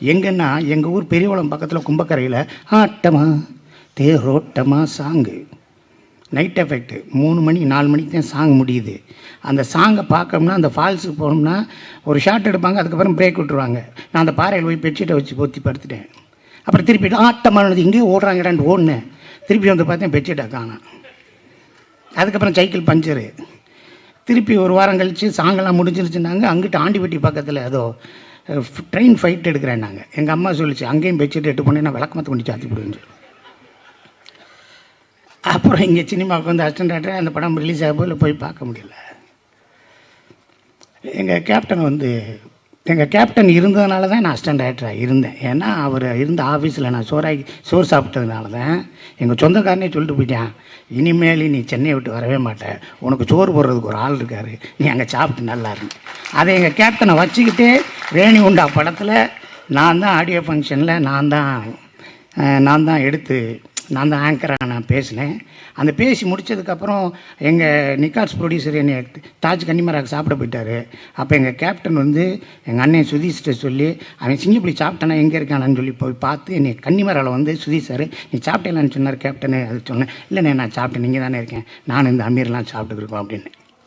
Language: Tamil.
எங்கன்னா எங்கள் ஊர் பெரியவளம் பக்கத்தில் கும்பக்கரையில் ஆட்டமா தேரோட்டமா சாங்கு. நைட் எஃபெக்ட் மூணு மணி நாலு மணிக்கு தான் சாங் முடியுது. அந்த சாங்கை பார்க்கணும்னா அந்த ஃபால்ஸுக்கு போனோம்னா ஒரு ஷார்ட் எடுப்பாங்க அதுக்கப்புறம் பிரேக் விட்டுருவாங்க. நான் அந்த பாறையில் போய் பெட்ஷீட்டை வச்சு பொத்தி படுத்துட்டேன். அப்புறம் திருப்பி ஆட்டமானது இங்கேயும் ஓடுறாங்கடான்னு ஓடினேன் திருப்பி வந்து பார்த்தேன் பெட்ஷீட்டை காணும். அதுக்கப்புறம் சைக்கிள் பஞ்சரு. திருப்பி ஒரு வாரம் கழித்து சாங்கெல்லாம் முடிஞ்சிருச்சுன்னாங்க அங்கிட்டு ஆண்டிப்பட்டி பக்கத்தில் ஏதோ ட்ரெயின் ஃபைட் எடுக்கிறேன் நாங்கள் எங்கள் அம்மா சொல்லிச்சு அங்கேயும் பெட்ஷீட் எட்டு போனேன் நான் விளக்கமத்தை கொண்டு சாத்தி போடுவேன்னு சொல்லி. அப்புறம் இங்கே சினிமாவுக்கு வந்து அசிஸ்டன்ட் அந்த படம் ரிலீஸ் ஆகும்போது போய் பார்க்க முடியல. எங்கள் கேப்டன் வந்து எங்கள் கேப்டன் இருந்ததுனால தான் நான் அசிஸ்டன்ட் டேரக்டராக இருந்தேன். ஏன்னா அவர் இருந்த ஆஃபீஸில் நான் சோறாக்கி சோறு சாப்பிட்டதுனால தான் எங்கள் சொந்தக்காரனே சொல்லிட்டு போயிட்டான் இனிமேல் நீ சென்னையை விட்டு வரவே மாட்ட. உனக்கு சோறு போடுறதுக்கு ஒரு ஆள் இருக்காரு. நீ அங்கே சாப்பிட்டு நல்லா இருந்து அதை எங்கள் கேப்டனை வச்சுக்கிட்டே வேணி உண்டா படத்தில் நான் தான் ஆடியோ ஃபங்க்ஷனில் நான் தான் நான் தான் எடுத்து நான் தான் ஆங்கராக நான் பேசினேன். அந்த பேசி முடிச்சதுக்கப்புறம் எங்கள் நிக்காஸ் ப்ரொடியூசர் என்னை தாஜ் கன்னிமராக சாப்பிட போயிட்டார். அப்போ எங்கள் கேப்டன் வந்து எங்கள் அண்ணன் சுதீஷ்கிட்ட சொல்லி அவன் சிங்கப்பள்ளி சாப்பிட்டானா எங்கே இருக்கானான்னு சொல்லி போய் பார்த்து என்னை கன்னிமராவில் வந்து சுதீஷ் சார் நீ சாப்பிட்டேலான்னு சொன்னார் கேப்டனு அது சொன்னேன் இல்லைண்ணே நான் சாப்பிட்டேன் நீங்கள் தானே இருக்கேன். நான் இந்த அமீர்லாம் சாப்பிட்டுருக்கோம் அப்படின்னு.